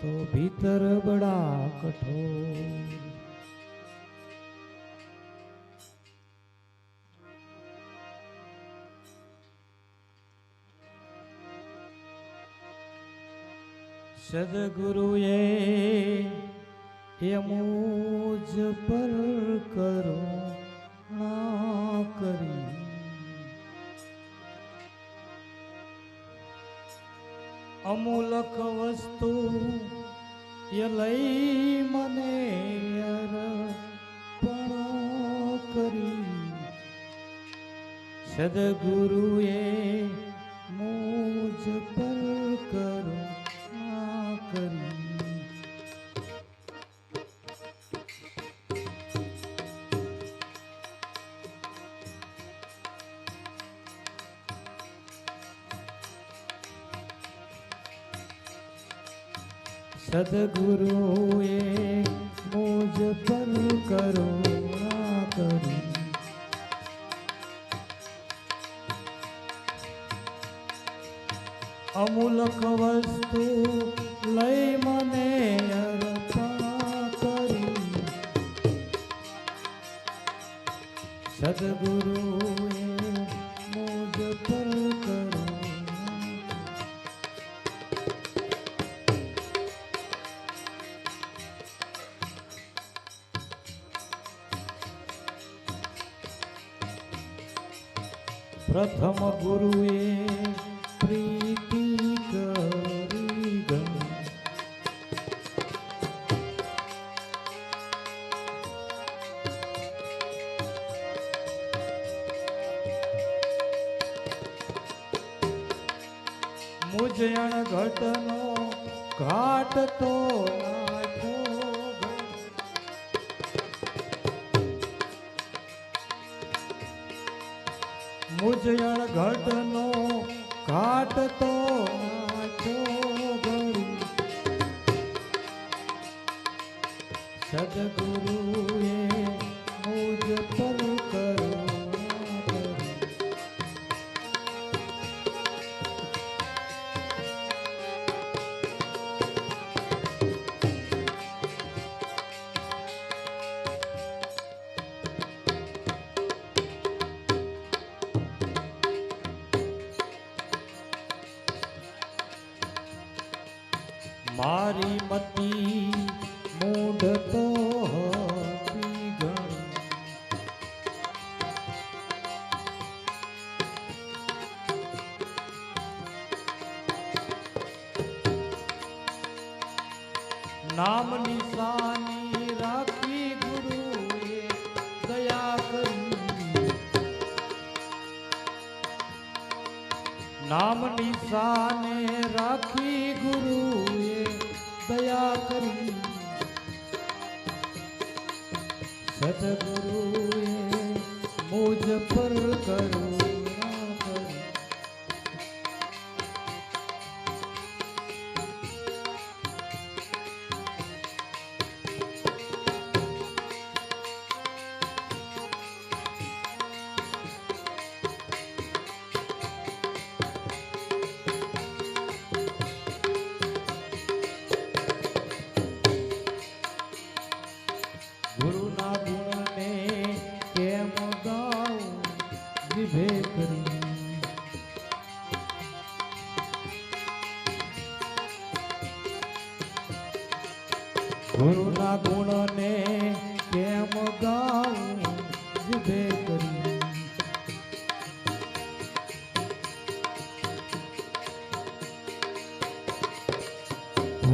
તો ભીતર બડા કઠોર. સદગુરુએ એમુજ પર કરો. અમૂલક વસ્તુ એ લઈ મને અર્પણ કરી. સદગુરુએ મુજ પર સદગુરુએ મુજ પર કરુણા કરી અમૂલક વસ્તુ લઈ મને અર્પણ કરી સદગુરુએ મુજ પર કરુણા પ્રથમ ગુરુએ પ્રીતિ કરી ગઈ મુજયણ ઘટનો ઘાટ તો નાઠો મુજયણ ઘટનો ઘાટ તો નાચો ગળી. સદગુરુએ મુજ પર કરુણા મારી મતી મૂઢ નામ નિશાને રાખી ગુરુએ દયા કરી. સદગુરુએ મુજ પર કરુણા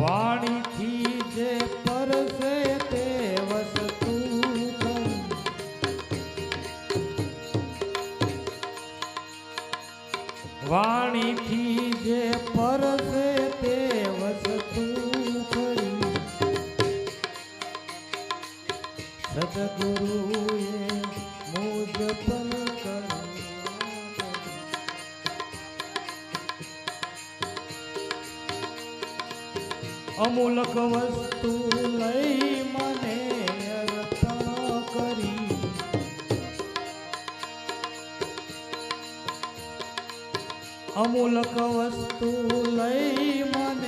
વાણીથી જે પરસે તે વસ્તુ. વાણીથી જે પરસે તે વસ્તુ સદગુરુએ મુજ પર કરી. અમૂલક વસ્તુ લઈ મને કરી. અમૂલક વસ્તુ લઈ મને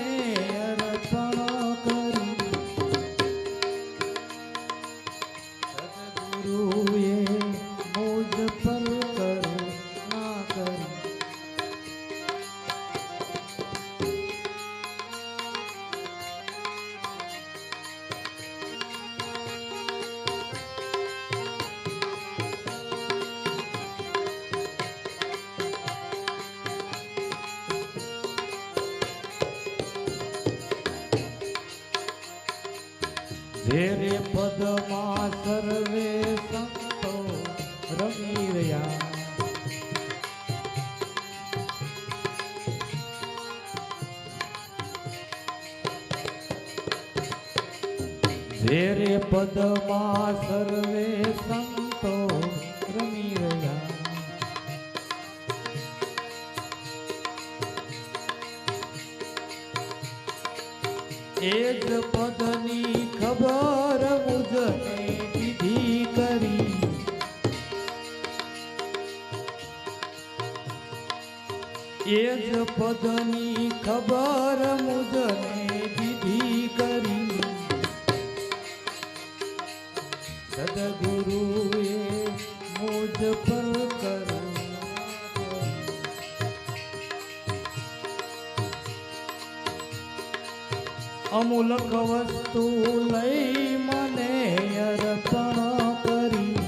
ઝેરે પદમાં સર્વે સંતો રમી રહ્યા. ઝેરે પદમાં સર્વે સંતો એ જ પદની ખબર મુજને વિધિ કરી. એ જ પદની ખબર મુજને અમૂલક વસ્તુ લઈ મને અર્પણ કરી.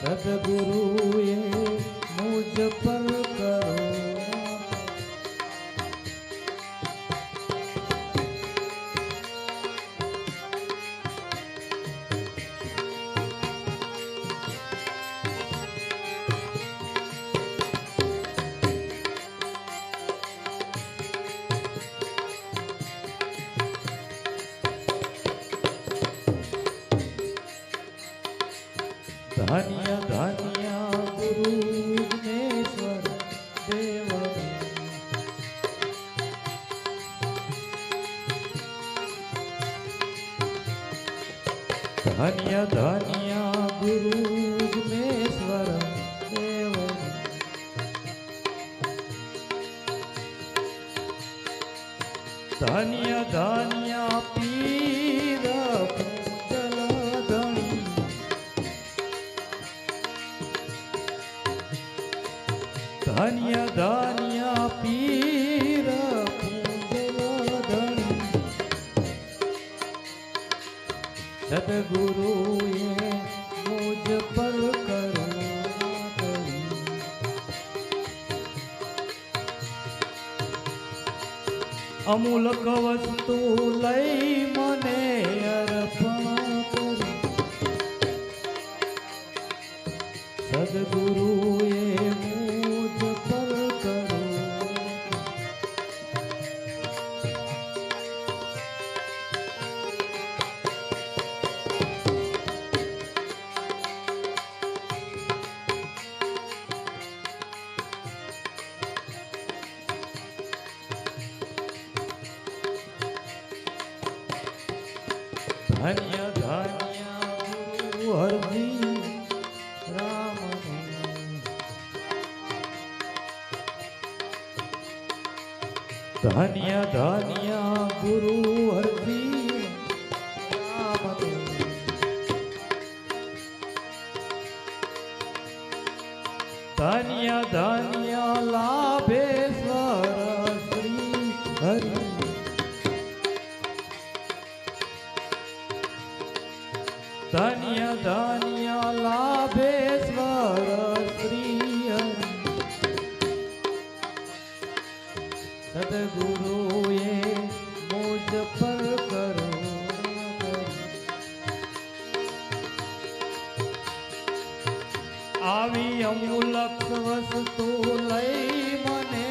સદગુરુએ ધન્ય ધન્ય ગુરુ વિઘ્નેશ્વર દેવ ધન્ય ધન્ય સદગુરુએ મુજ પર કરુણા લઈ મને અર્પણ કરી. સદગુરુએ ગુરુ રામ ધન્ય ધન્ય લાભેશ્વર શ્રી હરિ. ધન્ય ધન્ય લાભેશ્વર શ્રી હરિ. સદગુરુએ મુજ પર કરો. આવી અમૂલક વસ્તુ લઈ મને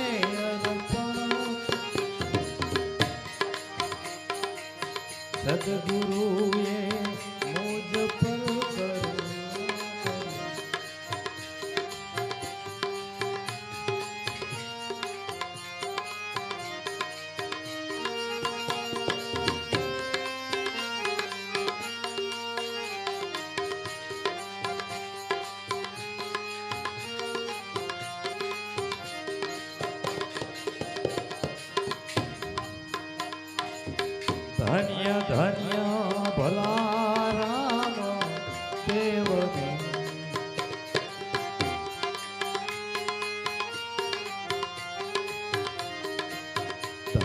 સદગુરુએ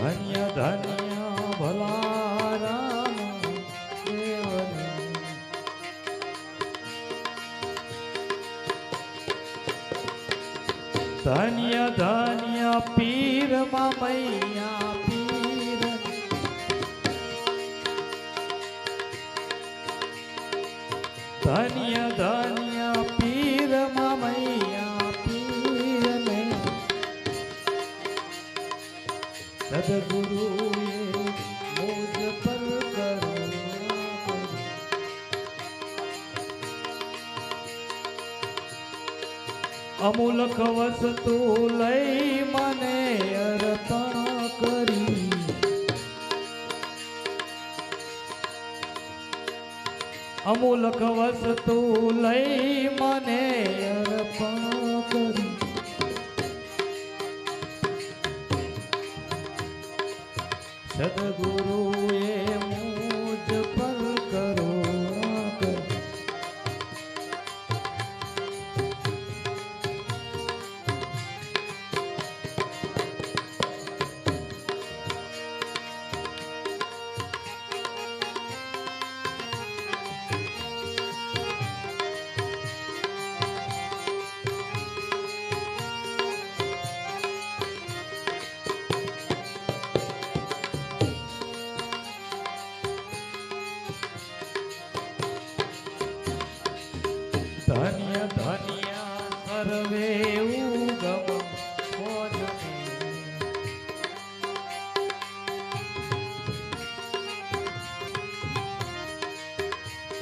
ધન્ય ધન્ય ભલા રામ ધન્ય ધન્ય પીર મૈયા પીર. ધન્ય ધન્ય સદગુરુએ મોજ અમૂલક વસ્તુ લઈ મને અર્પણ કરી અમૂલક વસ્તુ લઈ મને અર્પણ કરી સદગુરુએ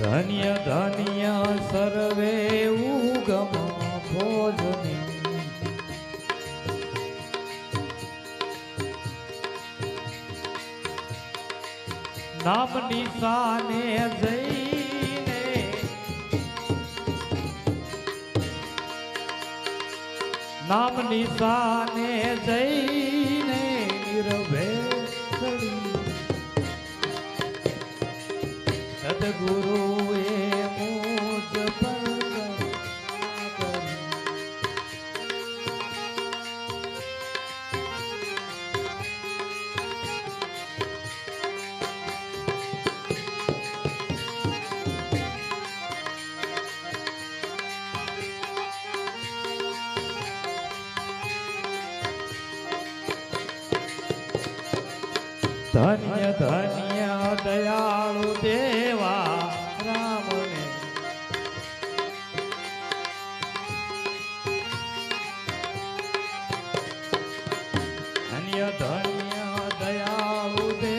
ધન્ય ધન્ય સર્વે ઉગમ ભોજને. નામ નિશાને જઈને નામ નિશાને જઈને નિર્ભય ધન્ય ધન્ય દયાળુ દેવા રામને. ધન્ય ધન્ય દયાળુ દે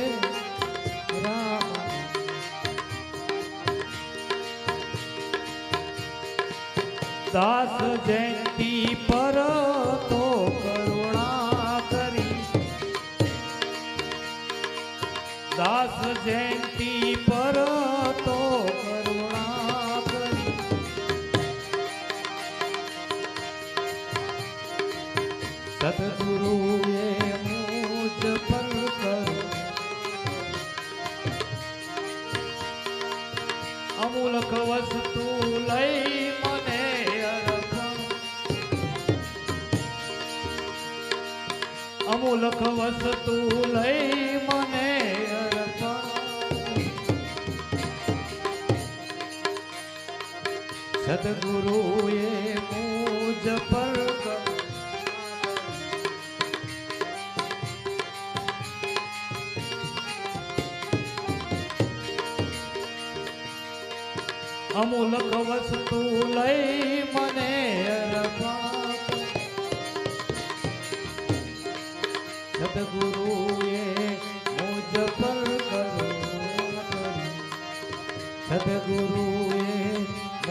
રામ દાસ જયંતી જયંતી પર તો કરુણા કરી. સદગુરુએ અમૂલક વસ્તુ લઈ મને અમૂલક વસ્તુ લઈ મને સદગુરુએ મુજ પર અમૂલક વસ્તુ લઈ મને સદગુરુએ મુજ પર કરી સદગુરુએ